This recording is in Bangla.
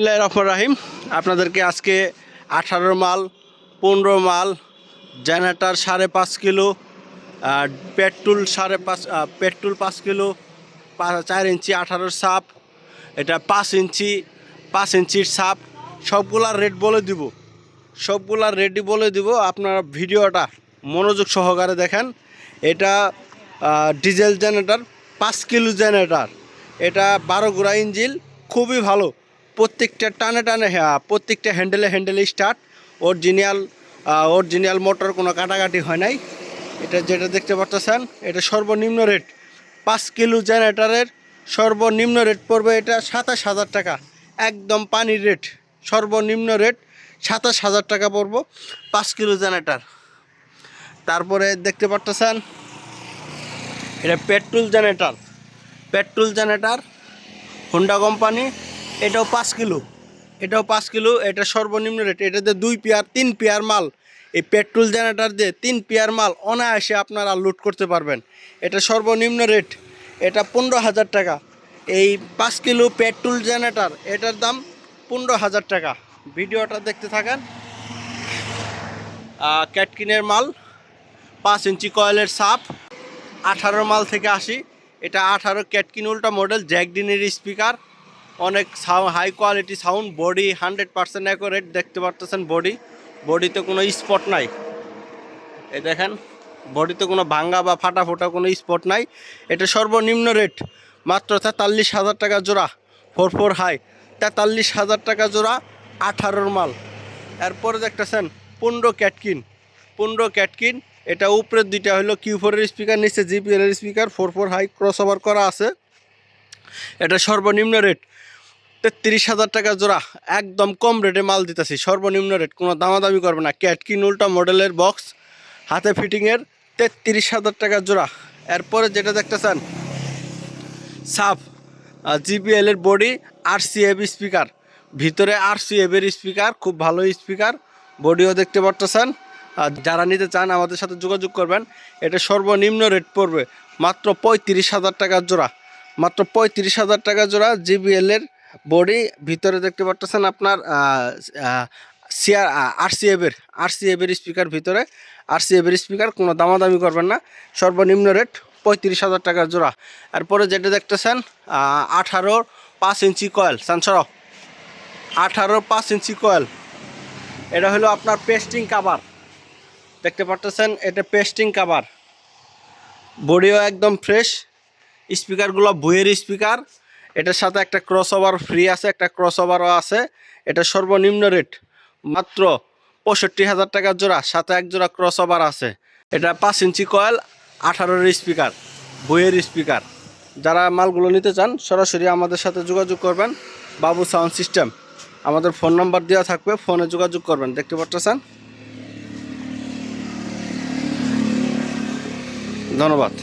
রহমান রাহিম। আপনাদেরকে আজকে আঠারো মাল, পনেরো মাল, জেনারেটার সাড়ে পাঁচ কিলো পেট্রোল সাড়ে পাঁচ পেট্রোল পাঁচ কিলো চার ইঞ্চি আঠারোর সাপ, এটা পাঁচ ইঞ্চি, পাঁচ ইঞ্চির সাপ, সবগুলার রেট বলে দিব। সবগুলার রেটই বলে দিব, আপনারা ভিডিওটা মনোযোগ সহকারে দেখেন। এটা ডিজেল জেনারেটার পাঁচ কিলো জেনারেটার এটা বারো গোড়া ইঞ্জিল, খুবই ভালো। প্রত্যেকটা টানে টানে হ্যাঁ প্রত্যেকটা হ্যান্ডেলে হ্যান্ডেলে স্টার্ট অরিজিনাল অরিজিনাল মোটর কোনো কাটাকাটি হয় নাই। এটা যেটা দেখতে পাচ্ছেন এটা সর্বনিম্ন রেট পাঁচ কিলো জেনারেটারের সর্বনিম্ন রেট পড়বে এটা সাতাশ হাজার টাকা। একদম পানির রেট সর্বনিম্ন রেট সাতাশ হাজার টাকা পড়ব পাঁচ কিলো জেনারেটার তারপরে দেখতে পাচ্ছেন এটা petrol generator petrol generator Honda company এটাও পাঁচ কিলো। এটাও পাঁচ কিলো, এটা সর্বনিম্ন রেট এটাতে দুই পেয়ার, তিন পেয়ার মাল। এই পেট্রোল জেনারেটার দিয়ে তিন পেয়ার মাল অনায়াসে আপনারা লুট করতে পারবেন। এটা সর্বনিম্ন রেট এটা পনেরো হাজার টাকা। এই পাঁচ কিলো পেট্রোল জেনারেটার এটার দাম পনেরো হাজার টাকা। ভিডিওটা দেখতে থাকেন। ক্যাটকিনের মাল, পাঁচ ইঞ্চি কয়েলের সাপ, আঠারো মাল থেকে আসি। এটা আঠারো ক্যাটকিন উল্টা মডেল জ্যাকডিনের স্পিকার অনেক high quality sound body hundred percent accurate দেখতে পারতেছেন বডি বডিতে কোনো স্পট নাই। এই দেখেন বডিতে কোনো ভাঙ্গা বা ফাটা ফোটা কোনো স্পট নাই। এটা সর্বনিম্ন রেট মাত্র তেতাল্লিশ হাজার টাকা জোড়া ফোর ফোর হাই তেতাল্লিশ হাজার টাকা জোড়া, আঠারোর মাল। এরপরে দেখতেছেন, পনেরো ক্যাটকিন। পনেরো ক্যাটকিন, এটা উপরের দুইটা হলো কিউ ফোরের স্পিকার নিচে জিপিএল এর speaker four four high cross over করা আছে। এটা সর্বনিম্ন রেট তেত্রিশ হাজার টাকা জোড়া, একদম কম রেটে মাল দিতেছি। সর্বনিম্ন রেট কোনো দামাদামি করবে না। ক্যাটকিন উল্টা মডেলের বক্স হাতে ফিটিংয়ের তেত্রিশ হাজার টাকা জোড়া। এরপরে যেটা দেখতেছেন সাপ জিপিএল এর বডি আর সিএব স্পিকার ভিতরে আর সিএব এর স্পিকার খুব ভালো স্পিকার বডিও দেখতে পারতেছেন। আর যারা নিতে চান, আমাদের সাথে যোগাযোগ করবেন। এটা সর্বনিম্ন রেট পড়বে, মাত্র পঁয়ত্রিশ হাজার টাকার জোড়া। মাত্র পঁয়ত্রিশ হাজার টাকা জোড়া জিবিএল এর বডি ভিতরে দেখতে পারতেছেন আপনার সিআর আর সি এর আর সি এর স্পিকার ভিতরে। আর সি এর স্পিকার কোনো দামাদামি করবেন না। সর্বনিম্ন রেট পঁয়ত্রিশ হাজার টাকার জোড়া। এরপরে যেটা দেখতেছেন আঠারো পাঁচ ইঞ্চি কয়েল সানসর আঠারো পাঁচ ইঞ্চি কয়েল এটা হলো আপনার পেস্টিং কাভার দেখতে পারতেছেন, এটা পেস্টিং কাভার বডিও একদম ফ্রেশ স্পিকারগুলো, বইয়ের স্পিকার, এটার সাথে একটা ক্রস ওভার ফ্রি আছে, একটা ক্রস ওভারও আছে। এটা সর্বনিম্ন রেট মাত্র পঁয়ষট্টি হাজার টাকার জোড়া, সাথে এক জোড়া ক্রস ওভার আছে। এটা পাঁচ ইঞ্চি কয়েল আঠারোর স্পিকার, বইয়ের স্পিকার। যারা মালগুলো নিতে চান, সরাসরি আমাদের সাথে যোগাযোগ করবেন। বাবু সাউন্ড সিস্টেম, আমাদের ফোন নাম্বার দেওয়া থাকবে, ফোনে যোগাযোগ করবেন। দেখতে পাচ্ছেন? ধন্যবাদ।